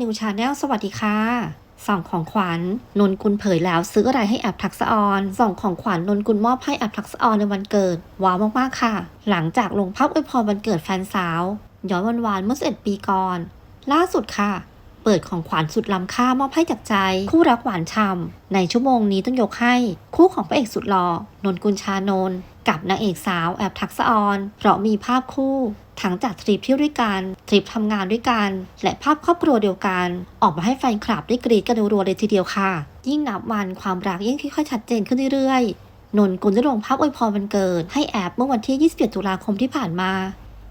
นิวชาแนลสวัสดีค่ะส่องของขวัญนนกุลเผยแล้วซื้ออะไรให้แอบทักษออนส่องของขวัญนนกุลมอบให้แอบทักษออนในวันเกิด ว้าวมากๆค่ะ หลังจากลงภาพอวยพรวันเกิดแฟนสาว ย้อนวันวานเมื่อ11ปีก่อน ล่าสุดค่ะ เปิดของขวัญสุดล้ำค่ามอบให้จากใจ คู่รักหวานฉ่ำในชั่วโมงนี้ต้องยกให้ คู่ของพระเอกสุดหล่อนนกุลชานนกับนางเอกสาวแอบทักษออนเพราะมีภาพคู่ ทั้งจากทริปเที่ยวด้วยกันทริปทำงานด้วยกัน และภาพครอบครัวเดียวกัน ออกมาให้แฟนคลับได้กรีดกันรัวเลยทีเดียวค่ะ ยิ่งนับวันความรักยิ่งค่อยๆชัดเจนขึ้นเรื่อยๆ นนกุลได้ลงภาพอวยพรวันเกิด ให้แอบเมื่อวันที่27ตุลาคมที่ผ่านมา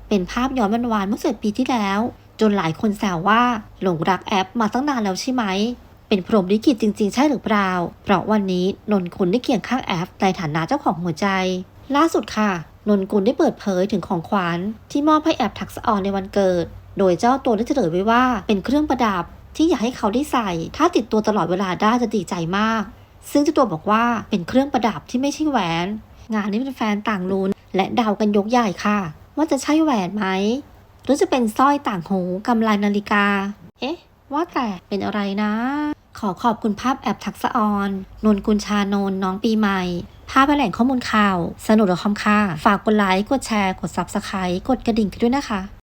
เป็นภาพย้อนวันวานเมื่อสิบปีที่แล้ว จนหลายคนแซวว่าหลงรักแอปมาตั้งนานแล้วใช่ไหมเป็นพรหมลิขิตจริง ๆ ใช่หรือเปล่า เพราะวันนี้นนกุลได้เคียงข้างแอปในฐานะเจ้าของหัวใจ ล่าสุดค่ะ นนกุลได้เปิดเผยถึงของขวัญที่มอบให้แอปทักษออนในวันเกิด โดยเจ้าตัวได้เฉลยไว้ว่าเป็นเครื่องประดับที่อยากให้เขาได้ใส่ ถ้าติดตัวตลอดเวลาได้จะดีใจมาก ซึ่งเจ้าตัวบอกว่าเป็นเครื่องประดับที่ไม่ใช่แหวน งานนี้เป็นแฟนต่างลุ้นและเดากันยกใหญ่ค่ะ ว่าจะใช่แหวนไหมหรือจะเป็นสร้อยต่างหูกำไลนาฬิกา เอ๊ะ ว่าแต่เป็นอะไรนะ ขอขอบคุณภาพแอบทักษะออน นนกุลชานนน้องปีใหม่ ภาพแหล่งข้อมูลข่าว สนุกหรือคอมค่ะฝากกดไลค์ กดแชร์ กด Subscribe กดกระดิ่งกันด้วยนะคะ